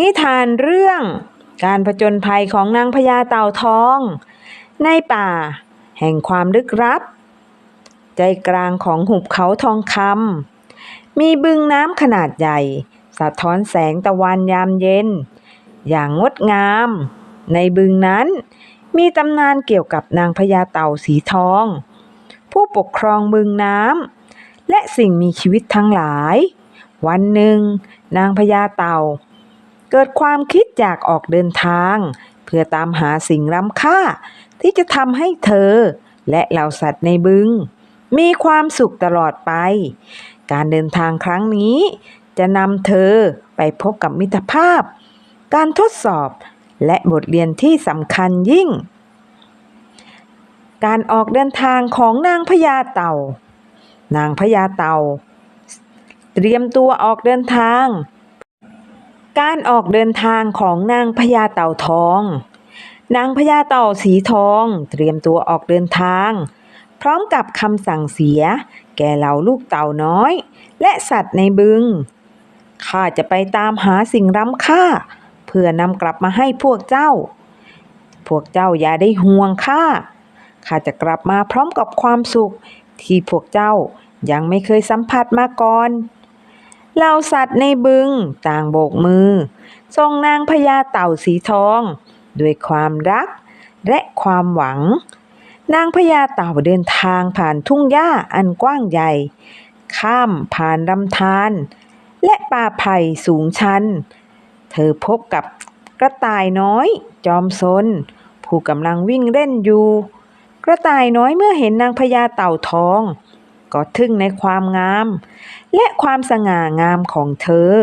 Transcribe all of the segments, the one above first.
นิทานเรื่องการผจญภัยของนางพญาเต่าทอง ในป่า แห่งความลึกลับ ใจกลางของหุบเขาทองคำมีบึงน้ำขนาดใหญ่ สะท้อนแสงตะวันยามเย็น อย่างงดงาม ในบึงนั้นมีตำนานเกี่ยวกับนางพญาเต่าสีทอง ผู้ปกครองบึงน้ำและสิ่งมีชีวิตทั้งหลาย วันหนึ่ง นางพญาเต่า กิดความคิดอยากออกเดินทาง เพื่อตามหาสิ่งล้ำค่า ที่จะทำให้เธอ และเหล่าสัตว์ในบึง มีความสุขตลอดไป การเดินทางครั้งนี้ จะนำเธอไปพบกับมิตรภาพ การทดสอบและบทเรียนที่สำคัญยิ่ง การออกเดินทางของนางพญาเต่า นางพญาเต่า เตรียมตัวออกเดินทาง การออกเดินทางของนางพญาเต่าทอง นางพญาเต่าสีทองเตรียมตัวออกเดินทาง พร้อมกับคำสั่งเสีย แก่เหล่าลูกเต่าน้อย และสัตว์ในบึง ข้าจะไปตามหาสิ่งล้ำค่า เพื่อนำกลับมาให้พวกเจ้า พวกเจ้าอย่าได้ห่วงข้า ข้าจะกลับมาพร้อมกับความสุขที่พวกเจ้ายังไม่เคยสัมผัสมาก่อน เหล่าสัตว์ในบึงต่างโบกมือ ทรงนางพญาเต่าสีทอง ด้วยความรักและความหวัง นางพญาเต่าเดินทางผ่านทุ่งหญ้าอันกว้างใหญ่ ข้ามผ่านลำธารและป่าไผ่สูงชัน เธอพบกับกระต่ายน้อย จอมซนผู้กำลังวิ่งเล่นอยู่ กระต่ายน้อยเมื่อเห็นนางพญาเต่าทอง ก็ทึ่งในความงาม และความสง่างามของเธอ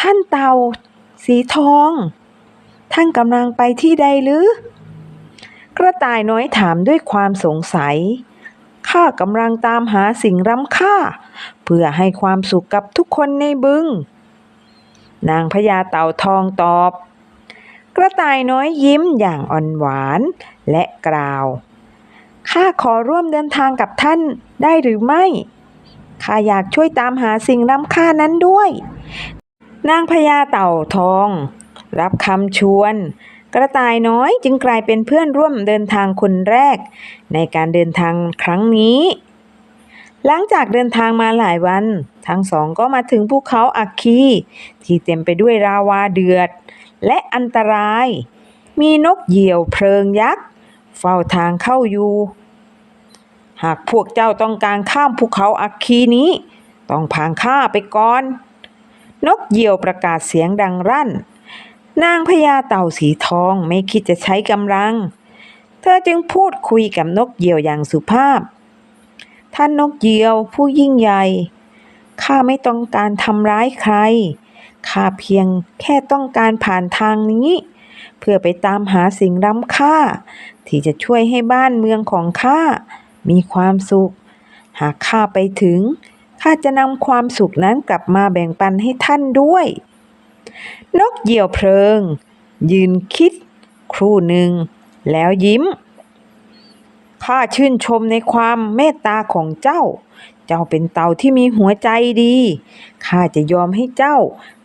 ท่านเต่าสีทอง ท่านกำลังไปที่ใดหรือ กระต่ายน้อยถามด้วยความสงสัย ข้ากำลังตามหาสิ่งล้ำค่า เพื่อให้ความสุขกับทุกคนในบึง นางพญาเต่าทองตอบ กระต่ายน้อยยิ้มอย่างอ่อนหวานและกล่าว ข้าขอร่วมเดินทางกับท่านได้หรือไม่ ข้าอยากช่วยตามหาสิ่งล้ำค่านั้นด้วย นางพญาเต่าทอง รับคำชวน กระต่ายน้อยจึงกลายเป็นเพื่อนร่วมเดินทางคนแรก ในการเดินทางครั้งนี้ หลังจากเดินทางมาหลายวัน ทั้งสองก็มาถึงภูเขาอัคคี ที่เต็มไปด้วยราวาเดือด และอันตราย มีนกเหยี่ยวเพลิงยักษ์เฝ้าทางเข้าอยู่ หากพวกเจ้าต้องการข้ามภูเขาอัคคีนี้ ต้องผ่านข้าไปก่อน นกเหยี่ยวประกาศเสียงดังรั่น นางพญาเต่าสีทองไม่คิดจะใช้กำลัง เธอจึงพูดคุยกับนกเหยี่ยวอย่างสุภาพ ท่านนกเหยี่ยวผู้ยิ่งใหญ่ ข้าไม่ต้องการทำร้ายใคร ข้าเพียงแค่ต้องการผ่านทางนี้ เพื่อไปตามหาสิ่งล้ำค่า ที่จะช่วยให้บ้านเมืองของข้า มีความสุข หากข้าไปถึง ข้าจะนำความสุขนั้นกลับมาแบ่งปันให้ท่านด้วย นกเหยี่ยวเพลิง ยืนคิด ครู่หนึ่ง แล้วยิ้ม ข้าชื่นชมในความเมตตาของเจ้า เจ้าเป็นเต่าที่มีหัวใจดี ข้าจะยอมให้เจ้า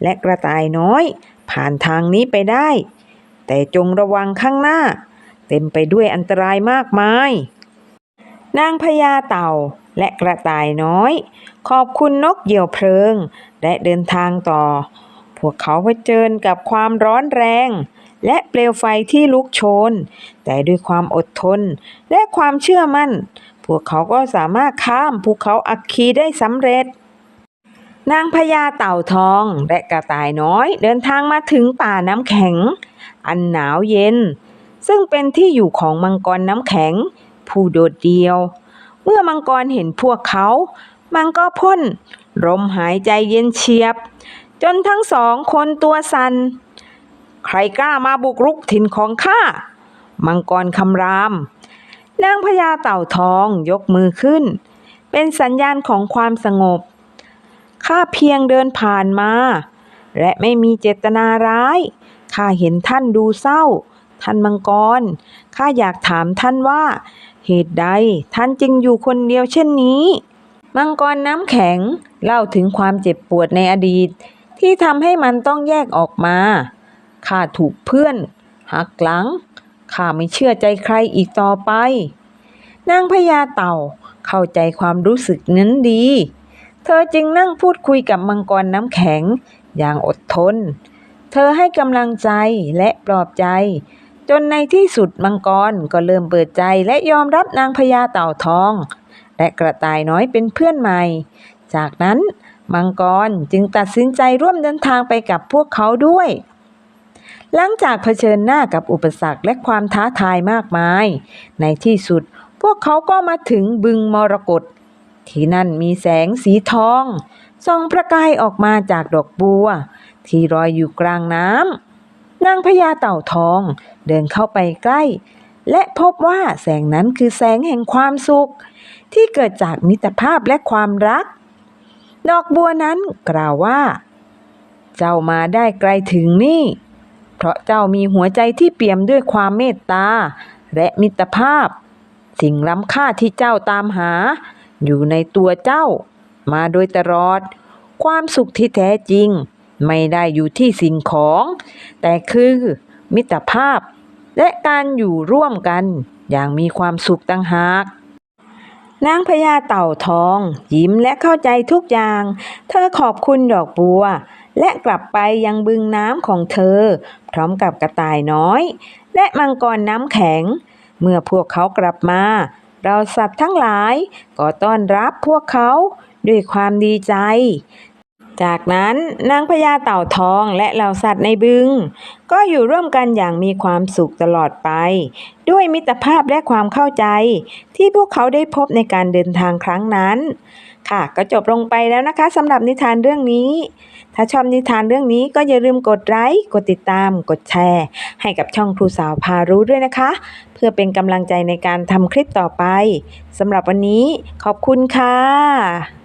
และกระต่ายน้อย ผ่านทางนี้ไปได้ แต่จงระวังข้างหน้า เต็มไปด้วยอันตรายมากมาย นางพญาเต่าและกระต่ายน้อย ขอบคุณนกเหยี่ยวเพลิง และเดินทางต่อ พวกเขาเผชิญกับความร้อนแรง และเปลวไฟที่ลุกโชน แต่ด้วยความอดทน และความเชื่อมั่น พวกเขาก็สามารถข้ามภูเขาอัคคีได้สำเร็จ นางพญาเต่าทองและกระต่ายน้อย เดินทางมาถึงป่าน้ำแข็ง อันหนาวเย็น ซึ่งเป็นที่อยู่ของมังกรน้ำแข็ง ผู้โดดเดี่ยว เมื่อมังกรเห็นพวกเขา มันก็พ่นลมหายใจเย็นเฉียบ จนทั้งสองคนตัวสัน่นใครกล้ามาบุกรุกถิ่นของข้า มังกรคำราม นางพญาเต่าทองยกมือขึ้น เป็นสัญญาณของความสงบ ข้าเพียงเดินผ่านมา และไม่มีเจตนาร้าย ข้าเห็นท่านดูเศร้า ท่านมังกร ข้าอยากถามท่านว่า เหตุใดท่านจึงอยู่คนเดียวเช่นนี้ มังกรน้ำแข็งเล่าถึงความเจ็บปวดในอดีต ที่ทำให้มันต้องแยกออกมา ข้าถูกเพื่อนหักหลัง ข้าไม่เชื่อใจใครอีกต่อไป นางพญาเต่าเข้าใจความรู้สึกนั้นดี เธอจึงนั่งพูดคุยกับมังกรน้ำแข็งอย่างอดทน เธอให้กำลังใจและปลอบใจ จนในที่สุดมังกรก็เริ่มเปิดใจและยอมรับนางพญาเต่าทอง และกระต่ายน้อยเป็นเพื่อนใหม่ จากนั้นมังกรจึงตัดสินใจร่วมเดินทางไปกับพวกเขาด้วย หลังจากเผชิญหน้ากับอุปสรรคและความท้าทายมากมาย ในที่สุดพวกเขาก็มาถึงบึงมรกตที่นั่นมีแสงสีทองส่องประกายออกมาจากดอกบัว ที่ลอยอยู่กลางน้ำนางพญาเต่าทอง เดินเข้าไปใกล้ และพบว่าแสงนั้นคือแสงแห่งความสุข ที่เกิดจากมิตรภาพและความรัก ดอกบัวนั้นกล่าวว่า เจ้ามาได้ไกลถึงนี่ เพราะเจ้ามีหัวใจที่เปี่ยมด้วยความเมตตา และมิตรภาพ สิ่งล้ำค่าที่เจ้าตามหา อยู่ในตัวเจ้า มาโดยตลอด ความสุขที่แท้จริงไม่ได้อยู่ที่สิ่งของ แต่คือมิตรภาพ และการอยู่ร่วมกันอย่างมีความสุขต่างหาก นางพญาเต่าทอง ยิ้มและเข้าใจทุกอย่าง เธอขอบคุณดอกบัว และกลับไปยังบึงน้ำของเธอ พร้อมกับกระต่ายน้อย และมังกรน้ำแข็ง เมื่อพวกเขากลับมา เราสัตว์ทั้งหลายก็ต้อนรับพวกเขาด้วยความดีใจ จากนั้นนางพญาเต่าทองและเหล่าสัตว์ในบึง ก็อยู่ร่วมกันอย่างมีความสุขตลอดไป ด้วยมิตรภาพและความเข้าใจ ที่พวกเขาได้พบในการเดินทางครั้งนั้น ค่ะก็จบลงไปแล้วนะคะสำหรับนิทานเรื่องนี้ ถ้าชอบนิทานเรื่องนี้ก็อย่าลืมกดไลค์กดติดตาม กดแชร์ ให้กับช่องครูสาวพารู้ด้วยนะคะ เพื่อเป็นกำลังใจในการทำคลิปต่อไปสำหรับวันนี้ขอบคุณค่ะ